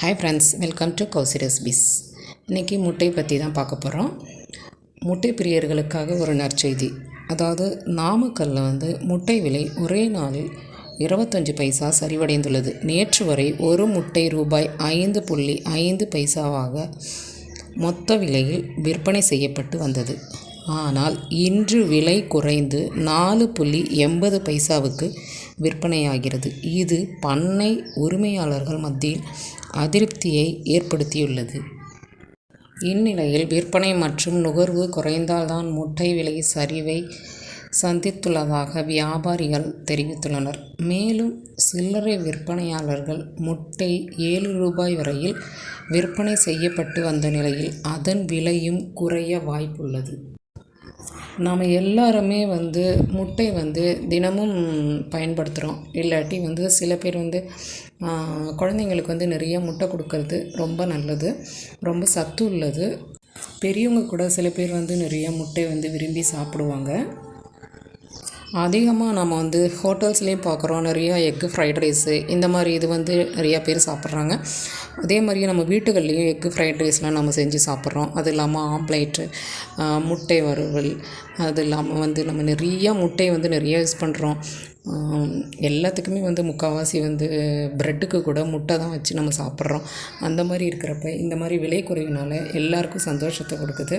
Hi friends welcome to Kausi recipes இன்றைக்கி முட்டை பற்றி தான் பார்க்க போகிறோம் முட்டை பிரியர்களுக்காக ஒரு நற்செய்தி. அதாவது நாமக்கல்லில் வந்து முட்டை விலை ஒரே நாளில் இருபத்தஞ்சி பைசா சரிவடைந்துள்ளது. நேற்று வரை ஒரு முட்டை ரூபாய் ஐந்து புள்ளி ஐந்து பைசாவாக மொத்த விலையில் விற்பனை செய்யப்பட்டு வந்தது. ஆனால் இன்று விலை குறைந்து நாலு புள்ளி எண்பது பைசாவுக்கு விற்பனையாகிறது. இது பண்ணை உரிமையாளர்கள் மத்தியில் அதிருப்தியை ஏற்படுத்தியுள்ளது. இந்நிலையில் விற்பனை மற்றும் நுகர்வு குறைந்தால்தான் முட்டை விலை சரிவை சந்தித்துள்ளதாக வியாபாரிகள் தெரிவித்துள்ளனர். மேலும் சில்லறை விற்பனையாளர்கள் முட்டை ஏழு ரூபாய் வரையில் விற்பனை செய்யப்பட்டு வந்த நிலையில் அதன் விலையும் குறைய வாய்ப்புள்ளது. நாம் எல்லாருமே வந்து முட்டை வந்து தினமும் பயன்படுத்துகிறோம் இல்லாட்டி வந்து சில பேர் வந்து குழந்தைங்களுக்கு வந்து நிறைய முட்டை கொடுக்கறது ரொம்ப நல்லது. ரொம்ப சத்து உள்ளது. பெரியவங்க கூட சில பேர் வந்து நிறைய முட்டை வந்து விரும்பி சாப்பிடுவாங்க. அதிகமாக நம்ம வந்து ஹோட்டல்ஸ்லேயும் பார்க்குறோம் நிறையா எக்கு ஃப்ரைட் ரைஸு இந்த மாதிரி இது வந்து நிறையா பேர் சாப்பிட்றாங்க. அதே மாதிரியே நம்ம வீட்டுகள்லேயும் எக்கு ஃப்ரைட் ரைஸ்லாம் நம்ம செஞ்சு சாப்பிட்றோம். அது இல்லாமல் ஆம்ப்லேட்டு முட்டை வறுவல் அது இல்லாமல் வந்து நம்ம நிறையா முட்டை வந்து நிறையா யூஸ் பண்ணுறோம் எல்லாத்துக்குமே வந்து முக்கால்வாசி வந்து ப்ரெட்டுக்கு கூட முட்டை தான் வச்சு நம்ம சாப்பிட்றோம். அந்த மாதிரி இருக்கிறப்ப இந்த மாதிரி விலை குறைவினால எல்லாருக்கும் சந்தோஷத்தை கொடுக்குது.